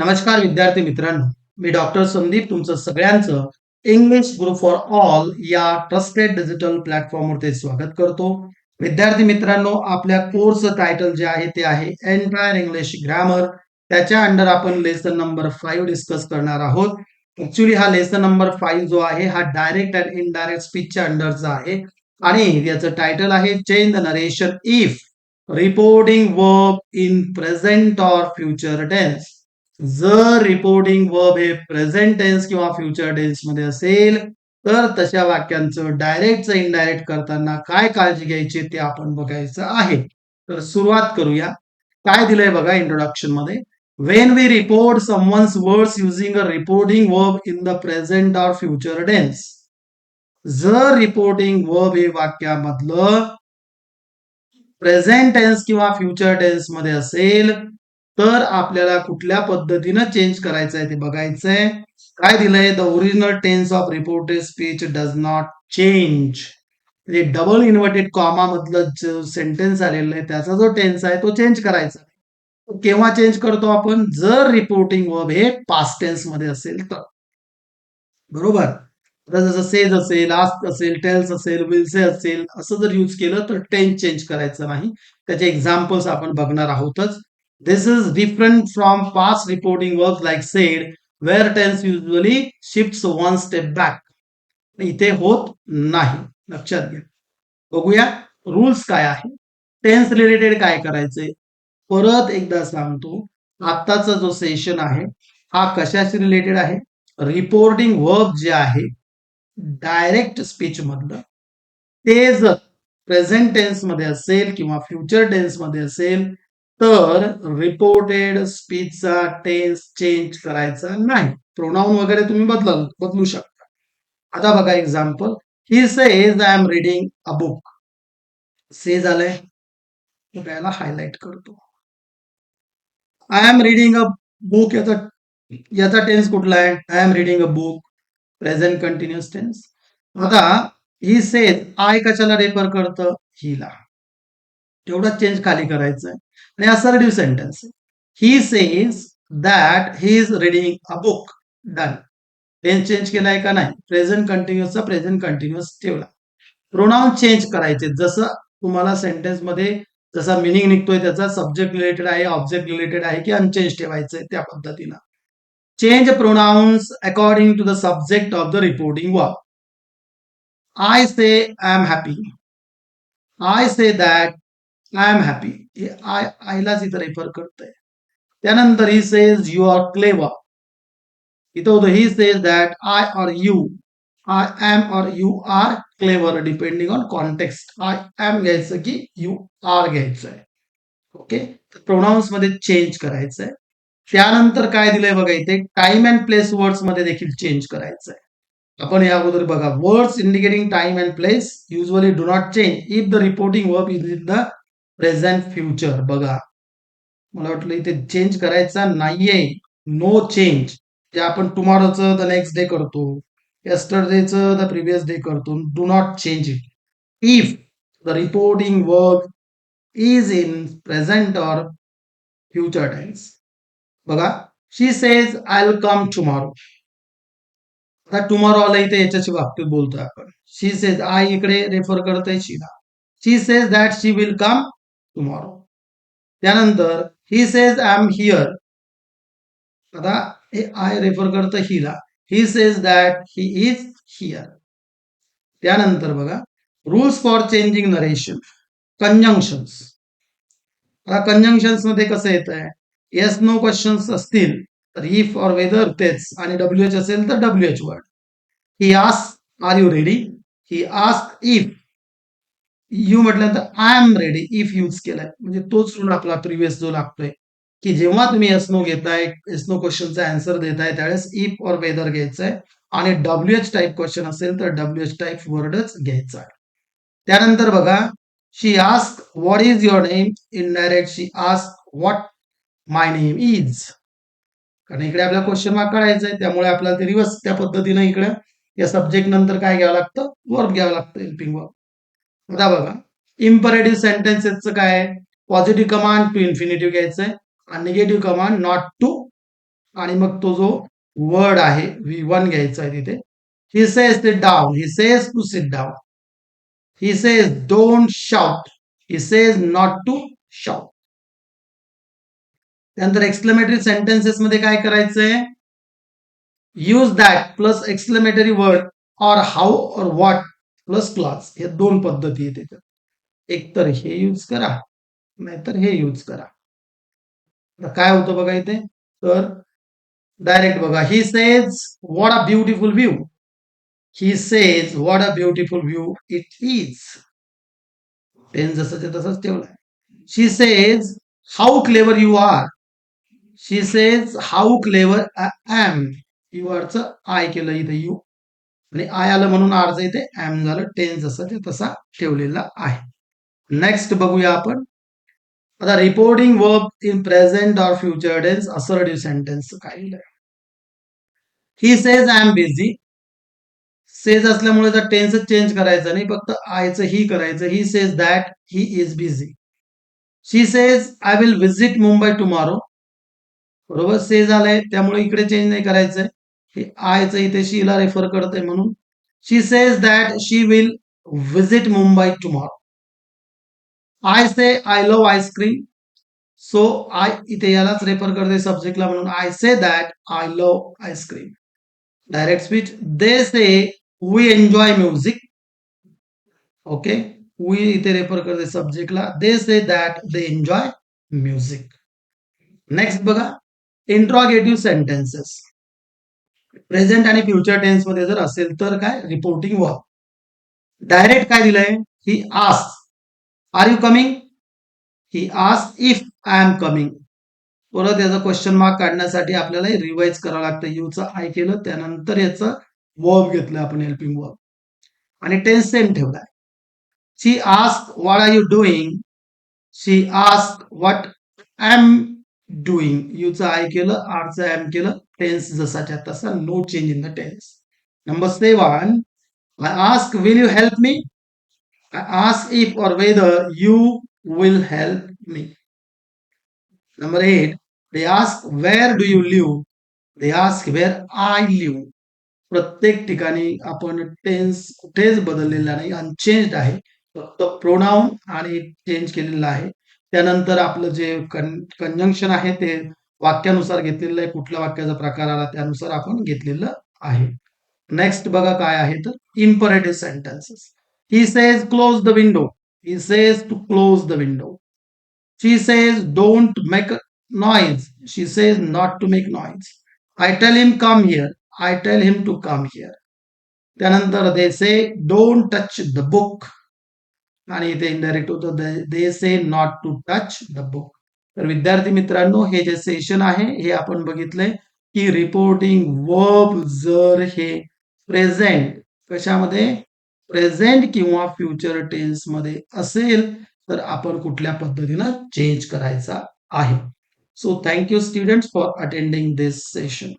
नमस्कार विद्यार्थी मित्रांनो. मी डॉक्टर संदीप तुमचं सगळ्यांचं इंग्लिश ग्रुप फॉर ऑल या ट्रस्टेड डिजिटल प्लॅटफॉर्मवरती स्वागत करतो. विद्यार्थी मित्रांनो आपल्या कोर्स टायटल जे आहे ते आहे एन्टायर इंग्लिश ग्रामर त्याच्या अंडर आपण लेसन नंबर फाईव्ह डिस्कस करणार आहोत. ऍक्च्युली हा लेसन नंबर फाईव्ह जो आहे हा डायरेक्ट अँड इनडायरेक्ट स्पीचच्या अंडरचा आहे. आणि याचं टायटल आहे change the narration if reporting verb in present or future tense जर रिपोर्टिंग वर्ब हे प्रेझेंट टेन्स किंवा फ्युचर टेन्समध्ये असेल तर तशा वाक्यांचं डायरेक्टचं इनडायरेक्ट करताना काय काळजी घ्यायची ते आपण बघायचं आहे. तर सुरुवात करूया. काय दिलंय बघा इंट्रोडक्शनमध्ये? When we report someone's words using a reporting verb in the present or future tense जर रिपोर्टिंग वर्ब हे वाक्यामधलं प्रेझेंट टेन्स किंवा फ्युचर टेन्समध्ये असेल तर आपल्याला कुठल्या पद्धतीनं चेंज करायचं आहे ते बघायचंय. काय दिलंय? The original tense of reported speech does not change म्हणजे डबल इन्व्हर्टेड कॉमा मधलं जो सेंटेन्स आलेलं आहे त्याचा जो टेन्स आहे तो चेंज करायचा. केव्हा चेंज करतो आपण? जर रिपोर्टिंग वर्ब हे पास्ट टेन्समध्ये असेल तर. बरोबर? आता जसं सेज असेल आस्क असेल टेल्स असेल विलसे असेल असं जर यूज केलं तर टेन्स चेंज करायचं नाही. त्याचे एक्झाम्पल्स आपण बघणार आहोतच. This is different from past reporting verbs like said, where tense usually shifts one step back. इथे होत नाही. लक्षात घ्या. बघूया रूल्स काय आहे. टेन्स रिलेटेड काय करायचे? परत एकदा सांगतो. आत्ताचा जो सेशन आहे हा कशाशी रिलेटेड आहे? रिपोर्टिंग वर्ब जे आहे डायरेक्ट स्पीच मधलं. ते जर प्रेझेंट टेन्समध्ये असेल किंवा फ्युचर टेन्समध्ये असेल तर रिपोर्टेड स्पीचचा टेन्स चेंज करायचा नाही. प्रोनाऊन वगैरे तुम्ही बदल बदलू शकता. आता बघा example he says I am reading a book से झालंय. त्याला हायलाइट करतो. I am reading a book याचा याचा टेन्स कुठला आहे? I am reading a book present continuous tense आता ही सेज आय कशाला रेफर करतं? हिला. तेवढाच चेंज खाली करायचं आहे आणि assertive sentence he says that he is reading a book done tense change केलाय का नाही. प्रेझेंट कंटिन्युअसचा प्रेझेंट कंटिन्युअस ठेवला. प्रोनाऊन चेंज करायचे. जसं तुम्हाला सेंटेन्समध्ये जसा मिनिंग निघतोय त्याचा सब्जेक्ट रिलेटेड आहे ऑब्जेक्ट रिलेटेड आहे की अनचेंज ठेवायचंय त्या पद्धतीनं. Change pronouns according to the subject of the reporting work I say I am happy I say that I am happy हे आय आयलाच इथं रेफर करतंय. त्यानंतर he says you are clever इथं होतं he says that I are you I am or you are clever depending on context I am घ्यायचं की you R घ्यायचं आहे ओके प्रोनाऊन्समध्ये चेंज करायचंय. त्यानंतर काय दिलंय बघा इथे? टाइम अँड प्लेस वर्ड्समध्ये देखील चेंज करायचंय. आपण या अगोदर बघा. Words indicating time and place usually do not change if the reporting verb is in the present future बघा. मला वाटलं इथे चेंज करायचा नाहीये. नो चेंज जे आपण टुमॉरोचं द नेक्स्ट डे करतो यस्टरडेचं द प्रिव्हियस डे करतो do not change it if the reporting work is in present or future times बघा. She says I will come tomorrow आता टुमॉरो आला इथे याच्याशी बाबतीत बोलतोय आपण. शी सेज आय इकडे रेफर करतोय Sheila. She says that she will come tomorrow त्यानंतर he says I am here आता हे आय रेफर करतं हिला. He says that he is here त्यानंतर बघा rules for changing narration conjunctions आता कंजंक्शन्समध्ये कसं येत आहे येस नो क्वेश्चन्स असतील तर ही फॉर वेदर तेच. आणि डब्ल्यू एच असेल तर W H word he ask are you ready he ask if you म्हटल्यानंतर I am ready if use केलाय म्हणजे तोच रूल आपला प्रिव्हियस जो लागतोय की जेव्हा तुम्ही एसनो घेताय एसनो क्वेश्चनचा आन्सर देताय त्यावेळेस इफ ऑर वेदर घ्यायचंय. आणि डब्ल्यू एच टाईप क्वेश्चन असेल तर डब्ल्यू एच टाईप वर्डच घ्यायचा. आहे त्यानंतर बघा she ask what is your name in direct she ask what my name is कारण इकडे आपल्याला क्वेश्चन मार्क काढायचं आहे त्यामुळे आपल्याला ते रिव्हर्स त्या पद्धतीनं इकडे या सब्जेक्ट नंतर काय घ्यावं लागतं? वर्ब घ्यावं लागतं हेल्पिंग वर्ब आता बघा. इम्परेटिव्ह सेंटेन्सेसचं काय पॉझिटिव्ह कमांड टू इन्फिनिटिव्ह घ्यायचंय आणि निगेटिव्ह कमांड नॉट टू आणि मग तो जो वर्ड आहे व्ही वन घ्यायचा आहे तिथे. ही सेज ते down he says to sit down he says don't shout he says not to shout त्यानंतर एक्सप्लेमेटरी सेंटेन्सेस मध्ये काय करायचंय? Use that plus exclamatory word और हाऊ और व्हॉट प्लस क्लास हे दोन पद्धती आहेत त्याच्यात. एक तर हे यूज करा नाहीतर हे यूज करा. आता काय होतं बघा इथे? तर डायरेक्ट बघा he says what a beautiful view he says what a beautiful view it is tense जसं तसंच ठेवलाय. She says how clever you are she says how clever I am you आरचं I केलं इथे यू आणि I आलं म्हणून आरचं इथे M झालं टेन जसं ते तसा ठेवलेला आहे. नेक्स्ट बघूया आपण. आता reporting verb in present or future tense assertive sentence काय लिहिलंय he says I am busy says असल्यामुळे तर टेन्स चेंज करायचं नाही फक्त आयचं ही करायचं. He says that he is busy she says I will visit Mumbai tomorrow बरोबर? सेज आलंय त्यामुळे इकडे चेंज नाही करायचंय. हे आयचं इथे शीला रेफर करते म्हणून. She says that she will visit Mumbai tomorrow I say I love ice cream so I इथे यालाच रेफर करते सब्जेक्टला म्हणून. I say that I love ice cream direct speech they say we enjoy music okay we इथे refer करते सब्जेक्टला they say that they enjoy music next बघा. Interrogative sentences present आणि future टेन्समध्ये जर असेल तर काय? रिपोर्टिंग व्हा डायरेक्ट काय दिलंय? ही आस आर यू कमिंग ही आस इफ आय एम कमिंग परत याचा क्वेश्चन मार्क काढण्यासाठी आपल्याला रिवाइज करावं लागतं. यूचं आय केलं त्यानंतर याचं वर्ब घेतलं आपण हेल्पिंग वर्ब आणि टेन्स सेम ठेवलाय. She ask what are you doing she ask what I am doing यूचं I केलं आरचं एम केलं टेन्स जसाच्या तसा no change in the tense number seven I ask will you help me I ask if or whether you will help me number eight they ask where do you live? They ask where I live. प्रत्येक ठिकाणी आपण tense कुठेच बदललेला नाही. Unchange आहे. फक्त pronoun आणि change केलेलं आहे. त्यानंतर आपलं जे कन कन्जंक्शन आहे ते वाक्यानुसार घेतलेलं आहे कुठल्या वाक्याचा प्रकार आला त्यानुसार आपण घेतलेलं आहे. नेक्स्ट बघा काय आहे तर imperative sentences he says close the window he says to close the window she says don't make noise she says not to make noise I tell him come here I tell him to come here त्यानंतर they say don't touch the book आणि इथे indirect होतं they say not to touch the book तर विद्यार्थी मित्रांनो हे जे session आहे हे आपण बघितलंय की रिपोर्टिंग वर्ब जर हे प्रेझेंट कशामध्ये? प्रेझेंट किंवा फ्युचर टेन्समध्ये असेल तर आपण कुठल्या पद्धतीनं चेंज करायचा आहे? So thank you students for attending this session